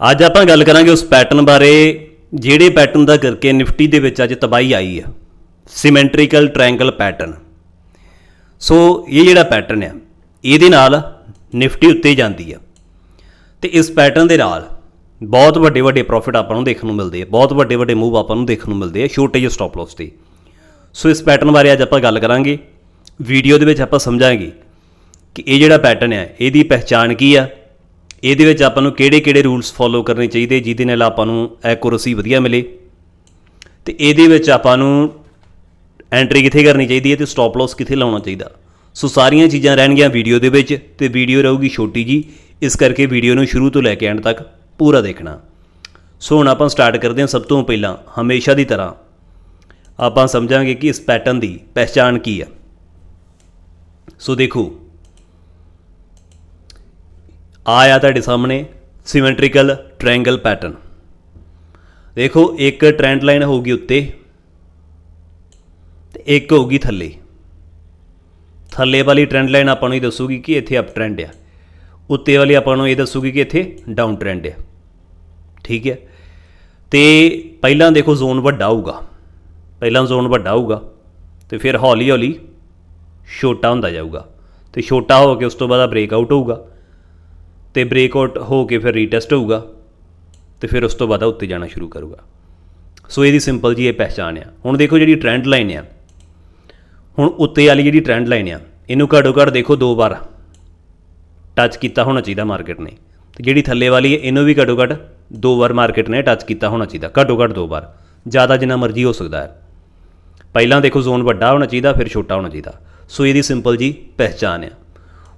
ਅੱਜ ਆਪਾਂ ਗੱਲ ਕਰਾਂਗੇ ਉਸ ਪੈਟਰਨ ਬਾਰੇ, ਜਿਹੜੇ ਪੈਟਰਨ ਦਾ ਕਰਕੇ ਨਿਫਟੀ ਦੇ ਵਿੱਚ ਅੱਜ ਤਬਾਹੀ ਆਈ ਆ। ਸਿਮੈਂਟ੍ਰੀਕਲ ਟ੍ਰਾਇੰਗਲ ਪੈਟਰਨ ਸੋ ਇਹ ਜਿਹੜਾ ਪੈਟਰਨ ਆ, ਇਹਦੇ ਨਾਲ ਨਿਫਟੀ ਉੱਤੇ ਜਾਂਦੀ ਆ। ਤੇ ਇਸ ਪੈਟਰਨ ਦੇ ਨਾਲ ਬਹੁਤ ਵੱਡੇ ਵੱਡੇ ਪ੍ਰੋਫਿਟ ਆਪਾਂ ਨੂੰ ਦੇਖਣ ਨੂੰ ਮਿਲਦੇ ਆ, ਬਹੁਤ ਵੱਡੇ ਵੱਡੇ ਮੂਵ ਆਪਾਂ ਨੂੰ ਦੇਖਣ ਨੂੰ ਮਿਲਦੇ ਆ ਛੋਟੇ ਜਿਹੇ ਸਟਾਪ ਲਾਸ ਤੇ। ਸੋ ਇਸ ਪੈਟਰਨ ਬਾਰੇ ਅੱਜ ਆਪਾਂ ਗੱਲ ਕਰਾਂਗੇ। ਵੀਡੀਓ ਦੇ ਵਿੱਚ ਆਪਾਂ ਸਮਝਾਂਗੇ ਕਿ ਇਹ ਜਿਹੜਾ ਪੈਟਰਨ ਹੈ ਇਹਦੀ ਪਹਿਚਾਣ ਕੀ ਆ ਇਹਦੇ ਵਿੱਚ ਆਪਾਂ ਨੂੰ ਕਿਹੜੇ-ਕਿਹੜੇ ਰੂਲਸ ਫੋਲੋ ਕਰਨੇ ਚਾਹੀਦੇ, ਜਿਹਦੇ ਨਾਲ ਆਪਾਂ ਨੂੰ ਐਕੂਰੇਸੀ ਵਧੀਆ ਮਿਲੇ। ਤੇ ਇਹਦੇ ਵਿੱਚ ਆਪਾਂ ਨੂੰ ਐਂਟਰੀ ਕਿੱਥੇ ਕਰਨੀ ਚਾਹੀਦੀ ਹੈ ਤੇ ਸਟਾਪ ਲਾਸ ਕਿੱਥੇ ਲਾਉਣਾ ਚਾਹੀਦਾ। ਸੋ ਸਾਰੀਆਂ ਚੀਜ਼ਾਂ ਰਹਿਣਗੀਆਂ ਵੀਡੀਓ ਦੇ ਵਿੱਚ ਤੇ ਵੀਡੀਓ ਰਹੂਗੀ ਛੋਟੀ ਜੀ। ਇਸ ਕਰਕੇ ਵੀਡੀਓ ਨੂੰ ਸ਼ੁਰੂ ਤੋਂ ਲੈ ਕੇ ਐਂਡ ਤੱਕ ਪੂਰਾ ਦੇਖਣਾ। ਸੋ ਹੁਣ ਆਪਾਂ ਸਟਾਰਟ ਕਰਦੇ ਹਾਂ ਸਭ ਤੋਂ ਪਹਿਲਾਂ, ਹਮੇਸ਼ਾ ਦੀ ਤਰ੍ਹਾਂ। ਆਪਾਂ ਸਮਝਾਂਗੇ ਕਿ ਇਸ ਪੈਟਰਨ ਦੀ ਪਹਿਚਾਣ ਕੀ ਆ ਸੋ ਦੇਖੋ ਆਇਆ ਤੁਹਾਡੇ ਸਾਹਮਣੇ ਸਿਮੈਂਟ੍ਰੀਕਲ ਟ੍ਰਾਇੰਗਲ ਪੈਟਰਨ ਦੇਖੋ, ਇੱਕ ਟ੍ਰੈਂਡ ਲਾਈਨ ਹੋਊਗੀ ਉੱਤੇ ਤੇ ਇੱਕ ਹੋਊਗੀ ਥੱਲੇ। ਥੱਲੇ ਵਾਲੀ ਟ੍ਰੈਂਡ ਲਾਈਨ ਆਪਾਂ ਨੂੰ ਇਹ ਦੱਸੂਗੀ ਕਿ ਇੱਥੇ ਅਪ ਟ੍ਰੈਂਡ ਆ। ਉੱਤੇ ਵਾਲੀ ਆਪਾਂ ਨੂੰ ਇਹ ਦੱਸੂਗੀ ਕਿ ਇੱਥੇ ਡਾਊਨ ਟ੍ਰੈਂਡ ਆ। ਠੀਕ ਹੈ? ਤੇ ਪਹਿਲਾਂ ਦੇਖੋ ਜ਼ੋਨ ਵੱਡਾ ਹੋਊਗਾ। ਪਹਿਲਾਂ ਜ਼ੋਨ ਵੱਡਾ ਹੋਊਗਾ ਤੇ ਫਿਰ ਹੌਲੀ ਹੌਲੀ ਛੋਟਾ ਹੁੰਦਾ ਜਾਊਗਾ। ਤੇ ਛੋਟਾ ਹੋ ਕੇ ਉਸ ਤੋਂ ਬਾਅਦ ਬ੍ਰੇਕਆਊਟ ਹੋਊਗਾ। ਤੇ ਬ੍ਰੇਕਆਊਟ ਹੋ ਕੇ ਫਿਰ ਰੀਟੈਸਟ ਹੋਊਗਾ ਤੇ ਫਿਰ ਉਸ ਤੋਂ ਬਾਅਦ ਉੱਤੇ ਜਾਣਾ ਸ਼ੁਰੂ ਕਰੂਗਾ। ਸੋ ਇਹਦੀ ਸਿੰਪਲ ਜੀ ਇਹ ਪਹਿਚਾਣ ਆ। ਹੁਣ ਦੇਖੋ ਜਿਹੜੀ ਟ੍ਰੈਂਡ ਲਾਈਨ ਆ। ਹੁਣ ਉੱਤੇ ਵਾਲੀ ਜਿਹੜੀ ਟ੍ਰੈਂਡ ਲਾਈਨ ਆ, ਇਹਨੂੰ ਘੱਟੋ ਘੱਟ ਦੇਖੋ ਦੋ ਵਾਰ। ਟੱਚ ਕੀਤਾ ਹੋਣਾ ਚਾਹੀਦਾ ਮਾਰਕੀਟ ਨੇ। ਤੇ ਜਿਹੜੀ ਥੱਲੇ ਵਾਲੀ ਹੈ ਇਹਨੂੰ ਵੀ ਘੱਟੋ ਘੱਟ ਦੋ ਵਾਰ ਮਾਰਕੀਟ ਨੇ ਟੱਚ ਕੀਤਾ ਹੋਣਾ ਚਾਹੀਦਾ, ਘੱਟੋ ਘੱਟ ਦੋ ਵਾਰ। ਜ਼ਿਆਦਾ ਜਿੰਨਾ ਮਰਜ਼ੀ ਹੋ ਸਕਦਾ ਹੈ। ਪਹਿਲਾਂ ਦੇਖੋ ਜ਼ੋਨ ਵੱਡਾ ਹੋਣਾ ਚਾਹੀਦਾ, ਫਿਰ ਛੋਟਾ ਹੋਣਾ ਚਾਹੀਦਾ। ਸੋ ਇਹਦੀ ਸਿੰਪਲ ਜੀ ਪਹਿਚਾਨ ਆ।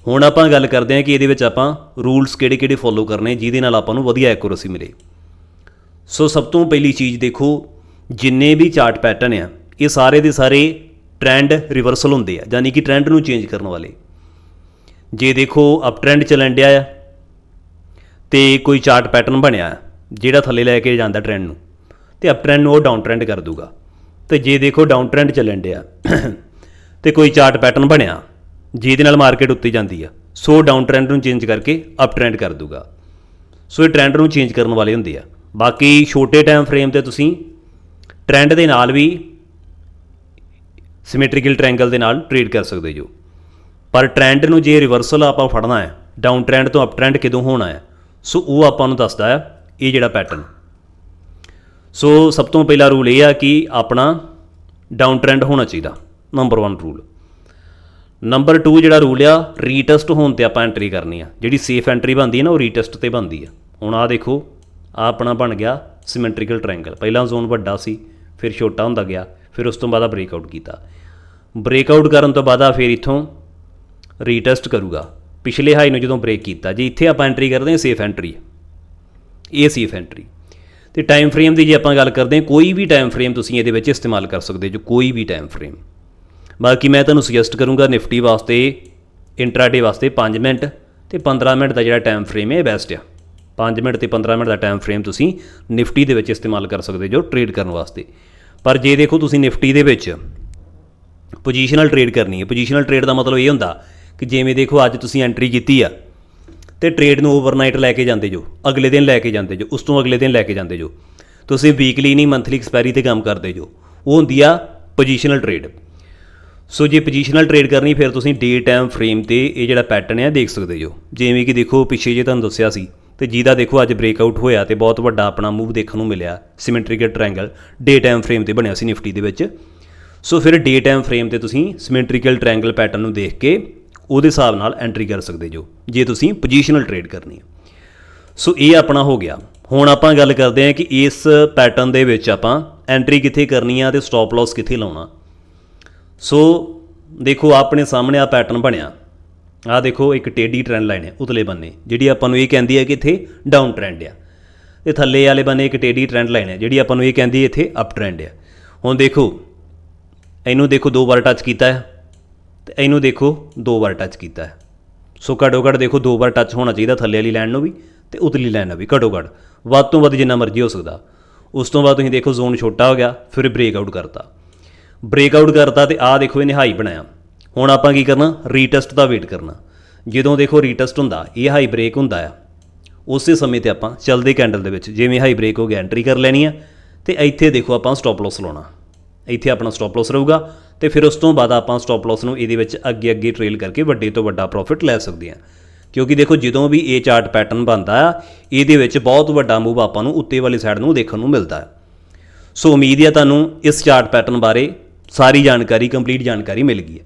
ਹੁਣ ਆਪਾਂ ਗੱਲ ਕਰਦੇ ਹਾਂ ਕਿ ਇਹਦੇ ਵਿੱਚ ਆਪਾਂ ਰੂਲਸ ਕਿਹੜੇ-ਕਿਹੜੇ ਫੋਲੋ ਕਰਨੇ, ਜਿਹਦੇ ਨਾਲ ਆਪਾਂ ਨੂੰ ਵਧੀਆ ਐਕੂਰੇਸੀ ਮਿਲੇ। ਸੋ ਸਭ ਤੋਂ ਪਹਿਲੀ ਚੀਜ਼ ਦੇਖੋ, ਜਿੰਨੇ ਵੀ ਚਾਰਟ ਪੈਟਰਨ ਆ, ਇਹ ਸਾਰੇ ਦੇ ਸਾਰੇ ਟ੍ਰੈਂਡ ਰਿਵਰਸਲ ਹੁੰਦੇ ਆ, ਯਾਨੀ ਕਿ ਟ੍ਰੈਂਡ ਨੂੰ ਚੇਂਜ ਕਰਨ ਵਾਲੇ। ਜੇ ਦੇਖੋ ਅਪ ਟ੍ਰੈਂਡ ਚੱਲਣ ਡਿਆ ਆ, ਤੇ ਕੋਈ ਚਾਰਟ ਪੈਟਰਨ ਬਣਿਆ, ਜਿਹੜਾ ਥੱਲੇ ਲੈ ਕੇ ਜਾਂਦਾ ਟ੍ਰੈਂਡ ਨੂੰ, ਤੇ ਅਪ ਟ੍ਰੈਂਡ ਨੂੰ ਉਹ ਡਾਊਨ ਟ੍ਰੈਂਡ ਕਰ ਦੂਗਾ। ਤੇ ਜੇ ਦੇਖੋ ਡਾਊਨ ਟ੍ਰੈਂਡ ਚੱਲਣ ਡਿਆ, ਤੇ ਕੋਈ ਚਾਰਟ ਪੈਟਰਨ ਬਣਿਆ ਜਿਹਦੇ ਨਾਲ ਮਾਰਕੀਟ ਉੱਤੇ ਜਾਂਦੀ ਆ। ਸੋ ਡਾਊਨ ਟ੍ਰੈਂਡ ਨੂੰ ਚੇਂਜ ਕਰਕੇ ਅਪ ਟ੍ਰੈਂਡ ਕਰ ਦੂਗਾ। ਸੋ ਇਹ ਟ੍ਰੈਂਡ ਨੂੰ ਚੇਂਜ ਕਰਨ ਵਾਲੇ ਹੁੰਦੇ ਆ। ਬਾਕੀ ਛੋਟੇ ਟਾਈਮ ਫਰੇਮ ਤੇ ਤੁਸੀਂ ਟ੍ਰੈਂਡ ਦੇ ਨਾਲ ਵੀ ਸਿਮੈਟ੍ਰੀਕਲ ਟ੍ਰਾਇੰਗਲ ਦੇ ਨਾਲ ਟ੍ਰੇਡ ਕਰ ਸਕਦੇ ਜੋ। ਪਰ ਟ੍ਰੈਂਡ ਨੂੰ ਜੇ ਰਿਵਰਸਲ ਆਪਾਂ ਫੜਨਾ ਹੈ ਡਾਊਨ ਟ੍ਰੈਂਡ ਤੋਂ ਅਪ ਟ੍ਰੈਂਡ ਕਿਦੋਂ ਹੋਣਾ ਹੈ, ਸੋ ਉਹ ਆਪਾਂ ਨੂੰ ਦੱਸਦਾ ਹੈ ਇਹ ਜਿਹੜਾ ਪੈਟਰਨ ਸੋ ਸਭ ਤੋਂ ਪਹਿਲਾ ਰੂਲ ਇਹ ਆ ਕਿ ਆਪਣਾ ਡਾਊਨ ਟ੍ਰੈਂਡ ਹੋਣਾ ਚਾਹੀਦਾ ਨੰਬਰ 1 ਰੂਲ ਨੰਬਰ 2 ਜਿਹੜਾ ਰੂਲ ਆ ਰੀਟੈਸਟ ਹੋਣ ਤੇ ਆਪਾਂ ਐਂਟਰੀ ਕਰਨੀ ਆ। ਜਿਹੜੀ ਸੇਫ ਐਂਟਰੀ ਬਣਦੀ ਹੈ ਨਾ, ਉਹ ਰੀਟੈਸਟ ਤੇ ਬਣਦੀ ਆ। ਹੁਣ ਆ ਦੇਖੋ ਆ ਆਪਣਾ ਬਣ ਗਿਆ ਸਿਮੈਂਟ੍ਰੀਕਲ ਟ੍ਰਾਇੰਗਲ ਪਹਿਲਾਂ ਜ਼ੋਨ ਵੱਡਾ ਸੀ, ਫਿਰ ਛੋਟਾ ਹੁੰਦਾ ਗਿਆ, ਫਿਰ ਉਸ ਤੋਂ ਬਾਅਦ ਆ ਬ੍ਰੇਕਆਊਟ ਕੀਤਾ। ਬ੍ਰੇਕਆਊਟ ਕਰਨ ਤੋਂ ਬਾਅਦ ਆ ਫਿਰ ਇਥੋਂ ਰੀਟੈਸਟ ਕਰੂਗਾ। ਪਿਛਲੇ ਹਾਈ ਨੂੰ ਜਦੋਂ ਬ੍ਰੇਕ ਕੀਤਾ, ਜੇ ਇੱਥੇ ਆਪਾਂ ਐਂਟਰੀ ਕਰਦੇ ਹਾਂ ਸੇਫ ਐਂਟਰੀ ਇਹ ਸੇਫ ਐਂਟਰੀ ਤੇ ਟਾਈਮ ਫਰੇਮ ਦੀ ਜੇ ਆਪਾਂ ਗੱਲ ਕਰਦੇ ਹਾਂ, ਕੋਈ ਵੀ ਟਾਈਮ ਫਰੇਮ ਤੁਸੀਂ ਇਹਦੇ ਵਿੱਚ ਇਸਤੇਮਾਲ ਕਰ ਸਕਦੇ ਜੋ ਕੋਈ ਵੀ ਟਾਈਮ ਫਰੇਮ ਬਾਕੀ ਮੈਂ ਤੁਹਾਨੂੰ ਸੁਜੈਸਟ ਕਰੂੰਗਾ ਨਿਫਟੀ ਵਾਸਤੇ ਇੰਟਰਾਡੇ ਵਾਸਤੇ 5 ਮਿੰਟ ਤੇ 15 ਮਿੰਟ ਦਾ ਜਿਹੜਾ ਟਾਈਮ ਫਰੇਮ ਹੈ ਇਹ ਬੈਸਟ ਆ। 5 ਮਿੰਟ ਤੇ 15 ਮਿੰਟ ਦਾ ਟਾਈਮ ਫਰੇਮ ਤੁਸੀਂ ਨਿਫਟੀ ਦੇ ਵਿੱਚ ਇਸਤੇਮਾਲ ਕਰ ਸਕਦੇ ਜੋ ਟ੍ਰੇਡ ਕਰਨ ਵਾਸਤੇ। ਪਰ ਜੇ ਦੇਖੋ ਤੁਸੀਂ ਨਿਫਟੀ ਦੇ ਵਿੱਚ ਪੋਜੀਸ਼ਨਲ ਟ੍ਰੇਡ ਕਰਨੀ ਹੈ ਪੋਜੀਸ਼ਨਲ ਟ੍ਰੇਡ ਦਾ ਮਤਲਬ ਇਹ ਹੁੰਦਾ ਕਿ ਜਿਵੇਂ ਦੇਖੋ ਅੱਜ ਤੁਸੀਂ ਐਂਟਰੀ ਕੀਤੀ ਆ, ਤੇ ਟ੍ਰੇਡ ਨੂੰ ਓਵਰਨਾਈਟ ਲੈ ਕੇ ਜਾਂਦੇ ਜੋ, ਅਗਲੇ ਦਿਨ ਲੈ ਕੇ ਜਾਂਦੇ ਜੋ, ਉਸ ਤੋਂ ਅਗਲੇ ਦਿਨ ਲੈ ਕੇ ਜਾਂਦੇ ਜੋ। ਤੁਸੀਂ ਵੀਕਲੀ ਨਹੀਂ ਮੰਥਲੀ ਐਕਸਪਾਇਰੀ ਤੇ ਕੰਮ ਕਰਦੇ ਜੋ। ਉਹ ਹੁੰਦੀ ਆ ਪੋਜੀਸ਼ਨਲ ਟ੍ਰੇਡ ਸੋ ਜੇ ਪੋਜੀਸ਼ਨਲ ਟ੍ਰੇਡ ਕਰਨੀ, ਫਿਰ ਤੁਸੀਂ ਡੇ ਟਾਈਮ ਫਰੇਮ ਤੇ ਇਹ ਜਿਹੜਾ ਪੈਟਰਨ ਹੈ ਦੇਖ ਸਕਦੇ ਜੋ ਜਿਵੇਂ ਕਿ ਦੇਖੋ, ਪਿੱਛੇ ਜੇ ਤੁਹਾਨੂੰ ਦੱਸਿਆ ਸੀ, ਤੇ ਜਿਹਦਾ ਦੇਖੋ ਅੱਜ ਬ੍ਰੇਕਆਊਟ ਹੋਇਆ ਤੇ ਬਹੁਤ ਵੱਡਾ ਆਪਣਾ ਮੂਵ ਦੇਖਣ ਨੂੰ ਮਿਲਿਆ symmetrical triangle day time frame ਤੇ ਬਣਿਆ ਸੀ ਨਿਫਟੀ ਦੇ ਵਿੱਚ। ਸੋ ਫਿਰ ਡੇ ਟਾਈਮ ਫਰੇਮ ਤੇ ਤੁਸੀਂ ਸਿਮੈਟ੍ਰੀਕਲ ਟ੍ਰਾਇੰਗਲ ਪੈਟਰਨ ਨੂੰ ਦੇਖ ਕੇ ਉਹਦੇ ਹਿਸਾਬ ਨਾਲ ਐਂਟਰੀ ਕਰ ਸਕਦੇ ਜੋ, ਜੇ ਤੁਸੀਂ ਪੋਜੀਸ਼ਨਲ ਟ੍ਰੇਡ ਕਰਨੀ ਹੈ। ਸੋ ਇਹ ਆਪਣਾ ਹੋ ਗਿਆ। ਹੁਣ ਆਪਾਂ ਗੱਲ ਕਰਦੇ ਹਾਂ ਕਿ ਇਸ ਪੈਟਰਨ ਦੇ ਵਿੱਚ ਆਪਾਂ ਐਂਟਰੀ ਕਿੱਥੇ ਕਰਨੀ ਆ ਤੇ ਸਟਾਪ ਲਾਸ ਕਿੱਥੇ ਲਾਉਣਾ। ਸੋ ਦੇਖੋ, ਆਪਣੇ ਸਾਹਮਣੇ ਆ ਪੈਟਰਨ ਬਣਿਆ। ਆ ਦੇਖੋ, ਇੱਕ ਟੇਢੀ ਟ੍ਰੈਂਡ ਲਾਈਨ ਹੈ, ਉਤਲੇ ਬੰਨੇ। ਜਿਹੜੀ ਆਪਾਂ ਨੂੰ ਇਹ ਕਹਿੰਦੀ ਹੈ ਕਿ ਇੱਥੇ ਡਾਊਨ ਟ੍ਰੈਂਡ ਆ। ਤੇ ਥੱਲੇ ਵਾਲੇ ਬੰਨੇ ਇੱਕ ਟੇਢੀ ਟ੍ਰੈਂਡ ਲਾਈਨ ਹੈ, ਜਿਹੜੀ ਆਪਾਂ ਨੂੰ ਇਹ ਕਹਿੰਦੀ ਇੱਥੇ ਅਪ ਟ੍ਰੈਂਡ ਆ। ਹੁਣ ਦੇਖੋ, ਇਹਨੂੰ ਦੇਖੋ, ਦੋ ਵਾਰ ਟੱਚ ਕੀਤਾ ਹੈ। ਤੇ ਇਹਨੂੰ ਦੇਖੋ, ਦੋ ਵਾਰ ਟੱਚ ਕੀਤਾ ਹੈ। ਸੋ ਘੱਟੋ ਘੱਟ ਦੇਖੋ, ਦੋ ਵਾਰ ਟੱਚ ਹੋਣਾ ਚਾਹੀਦਾ ਥੱਲੇ ਵਾਲੀ ਲਾਈਨ ਨੂੰ ਵੀ ਤੇ ਉਤਲੀ ਲਾਈਨ ਨੂੰ ਵੀ ਘੱਟੋ ਘੱਟ ਵੱਧ ਤੋਂ ਵੱਧ ਜਿੰਨਾ ਮਰਜ਼ੀ ਹੋ ਸਕਦਾ। ਉਸ ਤੋਂ ਬਾਅਦ ਤੁਸੀਂ ਦੇਖੋ ਜ਼ੋਨ ਛੋਟਾ ਹੋ ਗਿਆ, ਫਿਰ ਬ੍ਰੇਕਆਊਟ ਕਰਤਾ। ਬ੍ਰੇਕਆਊਟ ਕਰਤਾ ਤੇ ਆਹ ਦੇਖੋ ਇਹਨੇ ਹਾਈ ਬਣਾਇਆ। ਹੁਣ ਆਪਾਂ ਕੀ ਕਰਨਾ? ਰੀਟੈਸਟ ਦਾ ਵੇਟ ਕਰਨਾ। ਜਦੋਂ ਦੇਖੋ ਰੀਟੈਸਟ ਹੁੰਦਾ, ਇਹ ਹਾਈ ਬ੍ਰੇਕ ਹੁੰਦਾ ਆ। ਉਸੇ ਸਮੇਂ ਤੇ ਆਪਾਂ ਚੱਲਦੇ ਕੈਂਡਲ ਦੇ ਵਿੱਚ, ਜਿਵੇਂ ਹਾਈ ਬ੍ਰੇਕ ਹੋ ਗਿਆ ਐਂਟਰੀ ਕਰ ਲੈਣੀ ਆ, ਤੇ ਇੱਥੇ ਦੇਖੋ ਆਪਾਂ ਸਟਾਪ ਲਾਸ ਲਾਉਣਾ। ਇੱਥੇ ਆਪਣਾ ਸਟਾਪ ਲਾਸ ਰਹੂਗਾ, ਤੇ ਫਿਰ ਉਸ ਤੋਂ ਬਾਅਦ ਆਪਾਂ ਸਟਾਪ ਲਾਸ ਨੂੰ ਇਹਦੇ ਵਿੱਚ ਅੱਗੇ ਅੱਗੇ ਟ੍ਰੇਲ ਕਰਕੇ ਵੱਡੇ ਤੋਂ ਵੱਡਾ ਪ੍ਰੋਫਿਟ ਲੈ ਸਕਦੇ ਹਾਂ ਕਿਉਂਕਿ ਦੇਖੋ ਜਦੋਂ ਵੀ ਇਹ ਚਾਰਟ ਪੈਟਰਨ ਬਣਦਾ ਆ, ਇਹਦੇ ਵਿੱਚ ਬਹੁਤ ਵੱਡਾ ਮੂਵ ਆਪਾਂ ਨੂੰ ਉੱਤੇ ਵਾਲੀ ਸਾਈਡ ਨੂੰ ਦੇਖਣ ਨੂੰ ਮਿਲਦਾ। ਹੈ ਸੋ ਉਮੀਦ ਹੈ ਤੁਹਾਨੂੰ ਇਸ ਚਾਰਟ ਪੈਟਰਨ ਬਾਰੇ ਸਾਰੀ ਜਾਣਕਾਰੀ ਕੰਪਲੀਟ ਜਾਣਕਾਰੀ ਮਿਲ ਗਈ ਹੈ।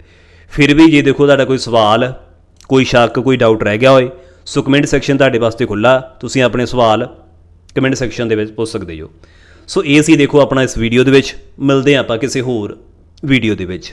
ਫਿਰ ਵੀ ਜੇ ਦੇਖੋ ਤੁਹਾਡਾ ਕੋਈ ਸਵਾਲ, ਕੋਈ ਸ਼ੱਕ, ਕੋਈ ਡਾਊਟ ਰਹਿ ਗਿਆ ਹੋਏ, ਸੋ ਕਮੈਂਟ ਸੈਕਸ਼ਨ ਤੁਹਾਡੇ ਵਾਸਤੇ ਖੁੱਲਾ ਤੁਸੀਂ ਆਪਣੇ ਸਵਾਲ ਕਮੈਂਟ ਸੈਕਸ਼ਨ ਦੇ ਵਿੱਚ ਪੁੱਛ ਸਕਦੇ ਹੋ। ਸੋ ਇਹ ਸੀ ਦੇਖੋ ਆਪਣਾ ਇਸ ਵੀਡੀਓ ਦੇ ਵਿੱਚ, ਮਿਲਦੇ ਹਾਂ ਆਪਾਂ ਕਿਸੇ ਹੋਰ ਵੀਡੀਓ ਦੇ ਵਿੱਚ।